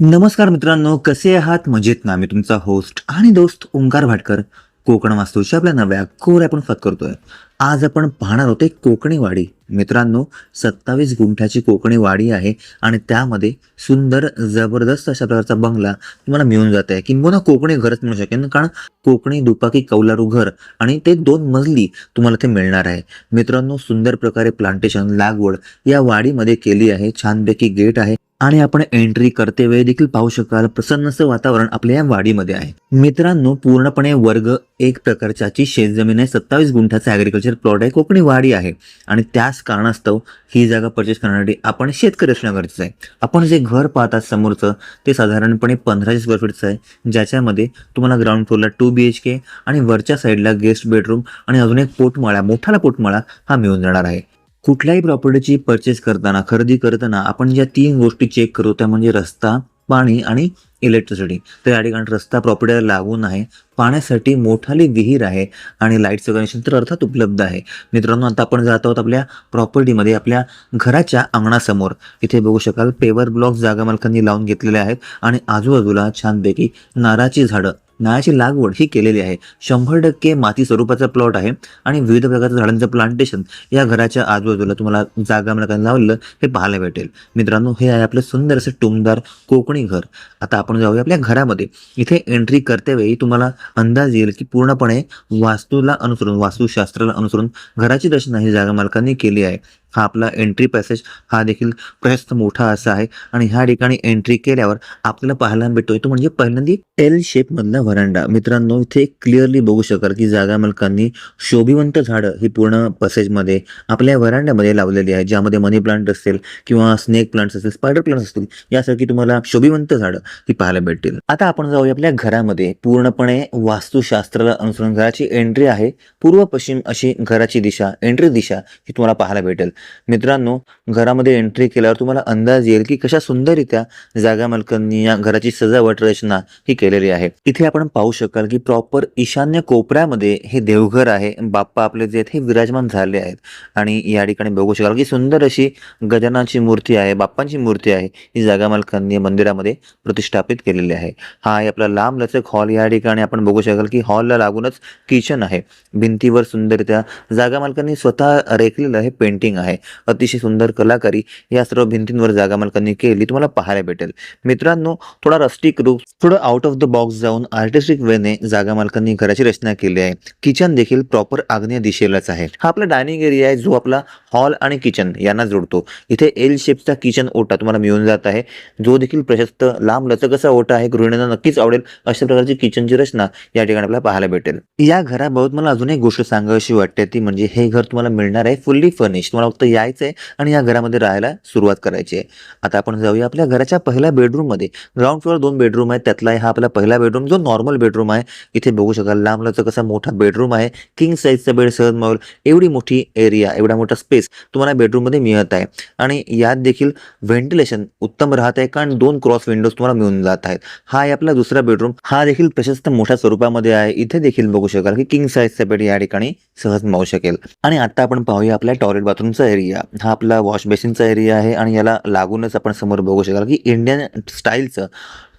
नमस्कार मित्रांनो कसे आहात? मजेत ना. मी तुमचा होस्ट आणि दोस्त ओंकार भाटकर. कोकण वास्तूच्या आपल्या नव्या कोर आपण फत करतोय. आज आपण पाहणार आहोत कोकणी वाडी. मित्रांनो सत्तावीस गुंठ्याची कोकणी वाडी आहे आणि त्यामध्ये सुंदर जबरदस्त अशा प्रकारचा बंगला तुम्हाला मिळून जात आहे. किंबहुना कोकणी घरच मिळू शकेल कारण कोकणी दुपाकी कौलारू घर आणि ते दोन मजली तुम्हाला ते मिळणार आहे. मित्रांनो सुंदर प्रकारे प्लांटेशन लागवड या वाडीमध्ये केली आहे. छानपैकी गेट आहे. आणि आपण एंट्री करते वेळी देखील पाहू शकाल प्रसन्नचं वातावरण आपल्या या वाडीमध्ये आहे. मित्रांनो पूर्णपणे वर्ग एक प्रकारच्याची शेतजमीन आहे. सत्तावीस गुंठाचा ॲग्रिकल्चर प्लॉट आहे. कोकणी वाडी आहे. आणि त्याच कारणास्तव ही जागा परचेस करण्यासाठी आपण शेतकरी असणं गरजेचं आहे. आपण जे घर पाहतात समोरचं ते साधारणपणे पंधराशे स्क्वेअर फीटचं आहे. ज्याच्यामध्ये तुम्हाला ग्राउंड फ्लोअरला टू बी एच के आणि वरच्या साईडला गेस्ट बेडरूम आणि अजून एक पोटमाळा मोठाला पोटमाळा हा मिळून जाणार आहे. कुठल्याही प्रॉपर्टीची परचेस करताना खरेदी करताना आपण ज्या तीन गोष्टी चेक करू त्या म्हणजे रस्ता पाणी आणि इलेक्ट्रिसिटी तर या ठिकाणी रस्ता प्रॉपर्टीला लागून आहे. पाण्यासाठी मोठाली विहीर आहे आणि लाईटचं कनेक्शन तर अर्थात उपलब्ध आहे. मित्रांनो आता आपण जात आहोत आपल्या प्रॉपर्टीमध्ये आपल्या घराच्या अंगणासमोर. इथे बघू शकाल पेवर ब्लॉक जागा मालकांनी लावून घेतलेले आहेत. आणि आजूबाजूला छानपैकी नाराची झाडं. नळाची लागवड ही केलेली आहे. शंभर टक्के माती स्वरूपाचा प्लॉट आहे आणि विविध प्रकारच्या झाडांचं प्लांटेशन या घराच्या आजूबाजूला तुम्हाला जागा मालकांनी लावलेलं हे पाहायला भेटेल. मित्रांनो हे आहे आपलं सुंदर असं टुमदार कोकणी घर. आता आपण जाऊया आपल्या घरामध्ये. इथे एंट्री करतेवेळी तुम्हाला अंदाज येईल की पूर्णपणे वास्तूला अनुसरून वास्तुशास्त्राला अनुसरून घराची रचना ही जागा मालकांनी केली आहे. हा आपला एंट्री पॅसेज हा देखील प्रशस्त मोठा असा आहे. आणि ह्या ठिकाणी एंट्री केल्यावर आपल्याला पाहायला भेटतोय तो म्हणजे पहिल्यांदा एल शेप मधला व्हरांडा मित्रांनो इथे क्लिअरली बघू शकाल की जागा मालकांनी शोभिवंत झाडं ही पूर्ण पॅसेजमध्ये आपल्या व्हरांड्यामध्ये लावलेली आहे. ज्यामध्ये मनी प्लांट असेल किंवा स्नेक प्लांट्स असेल स्पायडर प्लांट्स असतील यासारखी तुम्हाला शोभिवंत झाडं ही पाहायला भेटतील. आता आपण जाऊया आपल्या घरामध्ये. पूर्णपणे वास्तुशास्त्राला अनुसरून घराची एंट्री आहे. पूर्व पश्चिम अशी घराची दिशा एंट्री दिशा ही तुम्हाला पाहायला भेटेल. मित्रांनो घरामध्ये एंट्री केल्यावर तुम्हाला अंदाज येईल की कशा सुंदररित्या जागा मालकांनी या घराची सजावट रचना ही केलेली आहे. इथे आपण पाहू शकाल की प्रॉपर ईशान्य कोपऱ्यामध्ये हे देवघर आहे. बाप्पा आपले जे आहेत हे विराजमान झाले आहेत. आणि या ठिकाणी बघू शकाल की सुंदर अशी गजानाची मूर्ती आहे बाप्पांची मूर्ती आहे ही जागा मालकांनी मंदिरामध्ये प्रतिष्ठापित केलेली आहे. हा आहे आपला लांब लचक हॉल या ठिकाणी आपण बघू शकाल की हॉलला लागूनच किचन आहे. भिंतीवर सुंदररित्या जागा मालकांनी स्वतः रेखलेलं हे पेंटिंग आहे. अतिशय सुंदर कलाकारी या सर्व भिंतींवर जागा मालकांनी केली. तुम्हाला पाहायला भेटेल. मित्रांनो थोडा रस्टिक रूप थोडं आउट ऑफ द बॉक्स जाऊन आर्टिस्टिक वेने जागा मालकांनी घराची रचना केली आहे. किचन देखील प्रॉपर आग्नेय दिशेलाच आहे. हा आपला डायनिंग एरिया आहे जो आपला हॉल आणि किचन यांना जोडतो. इथे एल शेपचा किचन ओटा तुम्हाला मिळून जात आहे. जो देखील प्रशस्त लांब लचक असा ओटा आहे गृहिणींना नक्कीच आवडेल अशा प्रकारची किचनची रचना या ठिकाणी आपल्याला पाहायला भेटेल. या घराबाबत मला अजून एक गोष्ट सांगावीशी वाटते ती म्हणजे हे घर तुम्हाला मिळणार आहे फुल्ली फर्निश तुम्हाला फक्त यायचं आहे आणि या घरामध्ये राहायला सुरुवात करायची आहे आता आपण जाऊया आपल्या घराच्या पहिल्या बेडरूममध्ये ग्राउंड फ्लोअर दोन बेडरूम आहेत. त्यातला हा आपला पहिला बेडरूम जो नॉर्मल बेडरूम आहे. इथे बघू शकाल लांब कसा मोठा बेडरूम आहे. किंग साईजचा बेड सहज मॉल. एवढी मोठी एरिया एवढा मोठा स्पेस तुम्हाला बेडरूममध्ये मिळत आहे. आणि यात देखील व्हेंटिलेशन उत्तम राहत आहे. कारण दोन क्रॉस विंडोज तुम्हाला मिळून जात आहेत. हा आहे आपला दुसरा बेडरूम हा देखील प्रशस्त मोठ्या स्वरूपामध्ये आहे. इथे देखील बघू शकाल की किंग साईजचा बेड या ठिकाणी सहज मावू शकेल. आणि आता आपण पाहूया आपल्या टॉयलेट बाथरूमचा एरिया हा आपला वॉश बेसिनचा एरिया आहे आणि याला लागूनच आपण समोर बघू शकाल की इंडियन स्टाईलचं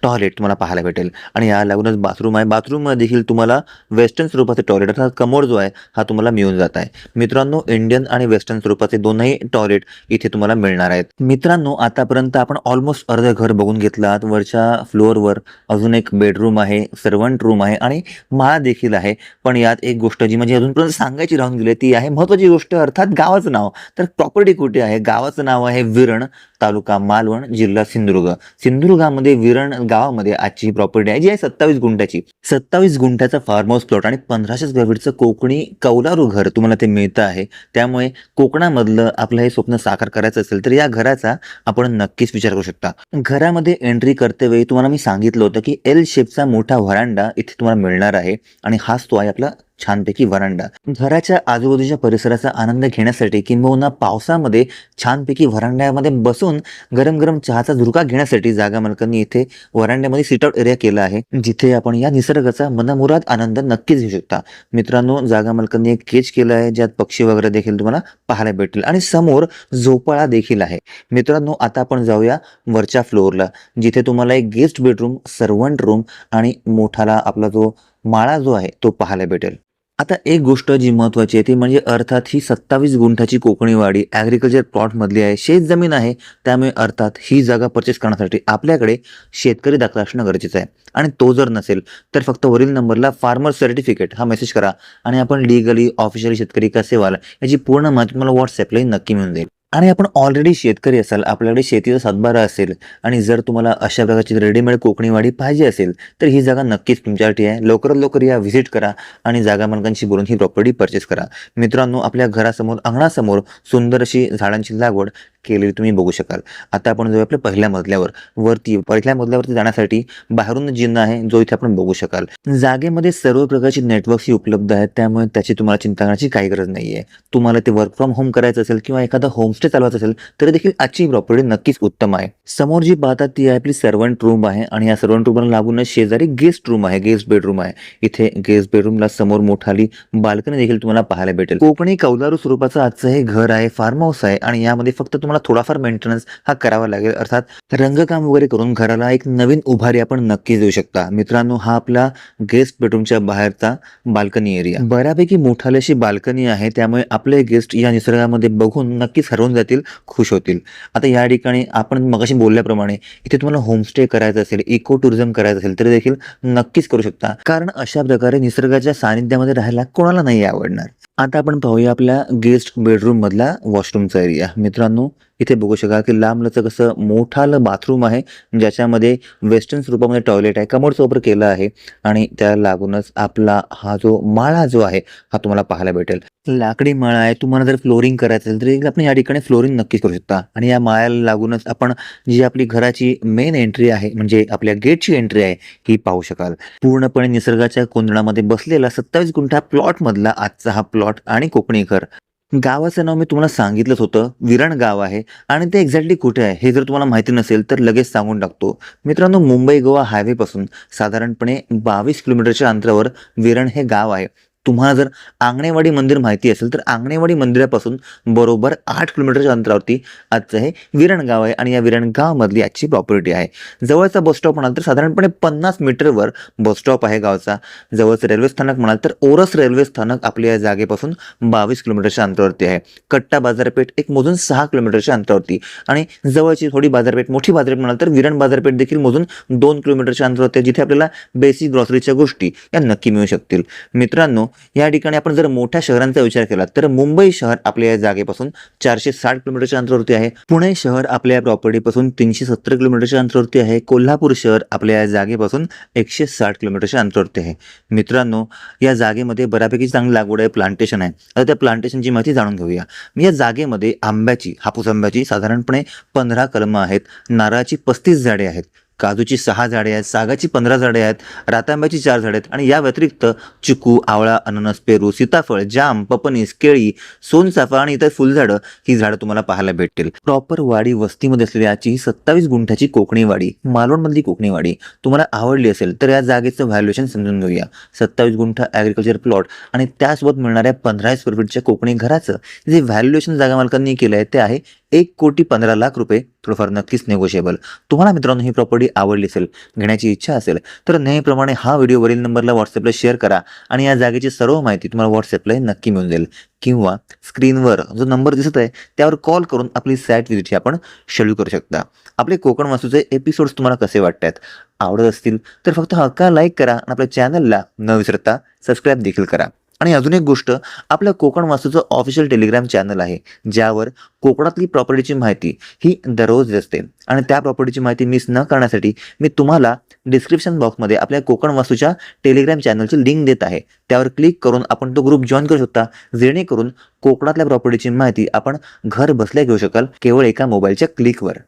टॉयलेट तुम्हाला पाहायला भेटेल. आणि या लागूनच बाथरूम आहे. बाथरूममध्ये देखील तुम्हाला वेस्टर्न स्वरूपाचे टॉयलेट अर्थात कमोड जो आहे हा तुम्हाला मिळून जात आहे. मित्रांनो इंडियन आणि वेस्टर्न स्वरूपाचे दोनही टॉयलेट इथे तुम्हाला मिळणार आहेत. मित्रांनो आतापर्यंत आपण ऑलमोस्ट अर्ध घर बघून घेतलं आहात वरच्या फ्लोअरवर अजून एक बेडरूम आहे सर्वंट रूम आहे आणि माळा देखील आहे. पण यात एक गोष्ट जी म्हणजे अजूनपर्यंत सांगायची राहून गेली ती आहे महत्त्वाची गोष्ट अर्थात गावाचं नाव. तर प्रॉपर्टी कुठे आहे? गावाचं नाव आहे विरण. तालुका मालवण जिल्हा सिंधुदुर्ग. सिंधुदुर्गामध्ये विरण गावामध्ये आजची ही प्रॉपर्टी आहे जी आहे सत्तावीस गुंठ्याची. सत्तावीस गुंठ्याचा फार्म हाऊस प्लॉट आणि पंधराशे स्क्वेअर फीटचं कोकणी कौलारू घर तुम्हाला ते मिळतं आहे. त्यामुळे कोकणामधलं आपलं हे स्वप्न साकार करायचं असेल तर या घराचा आपण नक्कीच विचार करू शकता. घरामध्ये एंट्री करते वेळी तुम्हाला मी सांगितलं होतं की एल शेपचा मोठा व्हरांडा इथे तुम्हाला मिळणार आहे आणि हाच तो आहे आपला छानपैकी वरांडा. घराच्या आजूबाजूच्या परिसराचा आनंद घेण्यासाठी किंबहुना पावसामध्ये छानपैकी वरांड्यामध्ये बसून गरम गरम चहाचा झुरका घेण्यासाठी जागा मालकांनी इथे वरांड्यामध्ये सिट आउट एरिया केला आहे. जिथे आपण या निसर्गाचा मनमुराद आनंद नक्कीच घेऊ शकता. मित्रांनो जागा मालकांनी एक केज केलं आहे ज्यात पक्षी वगैरे देखील तुम्हाला पाहायला भेटेल आणि समोर झोपाळा देखील आहे. मित्रांनो आता आपण जाऊया वरच्या फ्लोअरला जिथे तुम्हाला एक गेस्ट बेडरूम सर्वंट रूम आणि मोठाला आपला जो माळा जो आहे तो पाहायला भेटेल. आता एक गोष्ट जी महत्वाची आहे ती म्हणजे अर्थात ही सत्तावीस गुंठाची कोकणीवाडी ॲग्रिकल्चर प्लॉटमधली आहे. शेत जमीन आहे त्यामुळे अर्थात ही जागा परचेस करण्यासाठी आपल्याकडे शेतकरी दाखला असणं गरजेचं आहे. आणि तो जर नसेल तर फक्त वरील नंबरला फार्मर सर्टिफिकेट हा मेसेज करा आणि आपण लिगली ऑफिशियली शेतकरी कसे व्हाल याची पूर्ण माहिती तुम्हाला व्हॉट्सअपलाही नक्की मिळून जाईल. आणि आपण ऑलरेडी शेतकरी असाल आपल्याकडे शेतीचा सातबारा असेल आणि जर तुम्हाला अशा प्रकारची रेडीमेड कोकणी वाडी पाहिजे असेल तर ही जागा नक्कीच तुमच्यासाठी आहे. लवकरात लवकर या व्हिजिट करा आणि जागा मालकांशी बोलून ही प्रॉपर्टी परचेस करा. मित्रांनो आपल्या घरासमोर अंगणासमोर सुंदर अशी झाडांची लागवड केलेली तुम्ही बघू शकाल. आता आपण जाऊ आपल्या पहिल्या मजल्यावर. वरती पहिल्या मजल्यावरती जाण्यासाठी बाहेरून जिन्ना आहे जो इथे आपण बघू शकाल. जागेमध्ये सर्व प्रकारची नेटवर्क्स ही उपलब्ध आहेत त्यामुळे त्याची तुम्हाला चिंता करण्याची काही गरज नाही तुम्हाला ते वर्क फ्रॉम होम करायचं असेल किंवा एखादा होमस्टे चालवायचा असेल तरी देखील आजची प्रॉपर्टी नक्कीच उत्तम आहे. समोर जी पाहतात ती आहे आपली सर्वंट रूम आहे आणि या सर्वंट रूमला लागूनच शेजारी गेस्ट रूम आहे गेस्ट बेडरूम आहे. इथे गेस्ट बेडरूमला समोर मोठाली बाल्कनी देखील तुम्हाला पाहायला भेटेल. कोकणी कौलारू स्वरूपाचं आजचं हे घर आहे फार्म हाऊस आहे आणि यामध्ये फक्त तुम्हाला थोडाफार मेंटेनन्स हा करावा लागेल. अर्थात रंगकाम वगैरे करून घराला एक नवीन उभारी आपण नक्कीच देऊ शकता. मित्रांनो हा आपला गेस्ट बेडरूमच्या बाहेरचा बाल्कनी एरिया बऱ्यापैकी मोठाली अशी बाल्कनी आहे त्यामुळे आपले गेस्ट या निसर्गामध्ये बघून नक्कीच हरवून जातील खुश होतील. आता या ठिकाणी आपण मगाशी बोलल्याप्रमाणे इथे तुम्हाला होमस्टे करायचं असेल इको टुरिझम करायचं असेल तरी देखील नक्कीच करू शकता. कारण अशा प्रकारे निसर्गाच्या सानिध्यामध्ये राहायला कोणाला नाही आवडणार. आता आपण पाहूया आपल्या गेस्ट बेडरूम मधला वॉशरूमचा एरिया मित्रांनो इथे बघू शकाल की लांबलचं कसं मोठाल मोठालं बाथरूम आहे ज्याच्यामध्ये वेस्टर्न स्वरूपामध्ये टॉयलेट आहे कमोड वापर केला आहे आणि त्या लागूनच आपला हा जो माळा जो आहे हा तुम्हाला पाहायला भेटेल. लाकडी माळा आहे तुम्हाला जर फ्लोरिंग करायचं असेल तरी आपण या ठिकाणी फ्लोरिंग नक्कीच करू शकता. आणि या माळ्याला लागूनच आपण जी आपली घराची मेन एंट्री आहे म्हणजे आपल्या गेटची एंट्री आहे ही पाहू शकाल. पूर्णपणे निसर्गाच्या कोंदणामध्ये बसलेला सत्तावीस गुंठा प्लॉट मधला आजचा हा प्लॉट आणि कोकणी घर. गावाचं नाव मी तुम्हाला सांगितलंच होतं. विरण गाव आहे. आणि ते एक्झॅक्टली कुठे आहे? हे जर तुम्हाला माहिती नसेल तर लगेच सांगून टाकतो. मित्रांनो मुंबई गोवा हायवेपासून साधारणपणे बावीस किलोमीटरच्या अंतरावर विरण हे गाव आहे. तुम्हाला जर आंगणेवाडी मंदिर माहिती असेल तर आंगणेवाडी मंदिरापासून बरोबर आठ किलोमीटरच्या अंतरावरती आजचं हे विरण गाव आहे आणि या विरण गावामधली आजची प्रॉपर्टी आहे. जवळचा बस स्टॉप म्हणाल तर साधारणपणे पन्नास मीटरवर बस स्टॉप आहे गावचा. जवळचं रेल्वे स्थानक म्हणाल तर ओरस रेल्वे स्थानक आपल्या या जागेपासून बावीस किलोमीटरच्या अंतरावरती आहे. कट्टा बाजारपेठ एक मोजून सहा किलोमीटरच्या अंतरावरती. आणि जवळची थोडी बाजारपेठ मोठी बाजारपेठ म्हणाल तर विरण बाजारपेठ देखील मोजून दोन किलोमीटरच्या अंतरावरती आहे, जिथे आपल्याला बेसिक ग्रॉसरीच्या गोष्टी या नक्की मिळू शकतील. मित्रांनो या ठिकाणी आपण जर मोठ्या शहरांचा विचार केला तर मुंबई शहर आपल्या या जागेपासून चारशे साठ किलोमीटरच्या अंतरावरती आहे. पुणे शहर आपल्या या प्रॉपर्टीपासून तीनशे सत्तर किलोमीटरच्या अंतरावरती आहे. कोल्हापूर शहर आपल्या या जागेपासून एकशे साठ किलोमीटरच्या अंतरावरती आहे. मित्रांनो या जागेमध्ये बऱ्यापैकी चांगली लागवड आहे प्लांटेशन आहे. आता त्या प्लांटेशनची माहिती जाणून घेऊया. या जागेमध्ये आंब्याची हापूस आंब्याची साधारणपणे पंधरा कलमं आहेत. नारळाची पस्तीस झाडे आहेत. काजूची सहा झाडे आहेत सागाची पंधरा झाडे आहेत रातांब्याची चार झाडे आहेत आणि या व्यतिरिक्त चिकू आवळा अननस पेरू सीताफळ जाम पपनीस केळी सोनचाफा आणि इतर फुलझाडं ही झाडं तुम्हाला पाहायला भेटतील. प्रॉपर वाडी वस्तीमध्ये असलेली याची ही सत्तावीस गुंठाची कोकणी वाडी मालवणमधली कोकणी वाडी तुम्हाला आवडली असेल तर या जागेचं व्हॅल्युएशन समजून घेऊया. सत्तावीस गुंठा ॲग्रिकल्चर प्लॉट आणि त्यासोबत मिळणाऱ्या पंधरा स्क्वेअर फीटच्या कोकणी घराचं जे व्हॅल्युएशन जागा मालकांनी केलं आहे ते आहे एक कोटी पंधरा लाख रुपये थोडंफार नक्कीच नेगोशिएबल तुम्हाला मित्रांनो ही प्रॉपर्टी आवडली असेल घेण्याची इच्छा असेल तर नेहमीप्रमाणे हा व्हिडिओ वरील नंबरला व्हॉट्सअपला शेअर करा आणि या जागेची सर्व माहिती तुम्हाला व्हॉट्सअपला नक्की मिळून जाईल. किंवा स्क्रीनवर जो नंबर दिसत आहे त्यावर कॉल करून आपली सॅट विजिट ही आपण शेड्यूल करू शकता. आपले कोकण वास्तूचे एपिसोड्स तुम्हाला कसे वाटतात? आवडत असतील तर फक्त हक्का लाईक करा आणि आपल्या चॅनलला न विसरता सबस्क्राईब देखील करा. आणि अजून एक गोष्ट आपल्या कोकण वास्तूचं ऑफिशियल टेलिग्राम चॅनल आहे ज्यावर कोकणातली प्रॉपर्टीची माहिती ही दररोज असते. आणि त्या प्रॉपर्टीची माहिती मिस न करण्यासाठी मी तुम्हाला डिस्क्रिप्शन बॉक्समध्ये आपल्या कोकण वास्तूच्या टेलिग्राम चॅनलची लिंक देत आहे. त्यावर क्लिक करून आपण तो ग्रुप जॉईन करू शकता जेणेकरून कोकणातल्या प्रॉपर्टीची माहिती आपण घर बसल्या घेऊ शकाल केवळ एका मोबाईलच्या क्लिकवर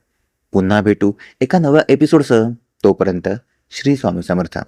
पुन्हा भेटू एका नव्या एपिसोडसह तोपर्यंत श्री स्वामी समर्थ.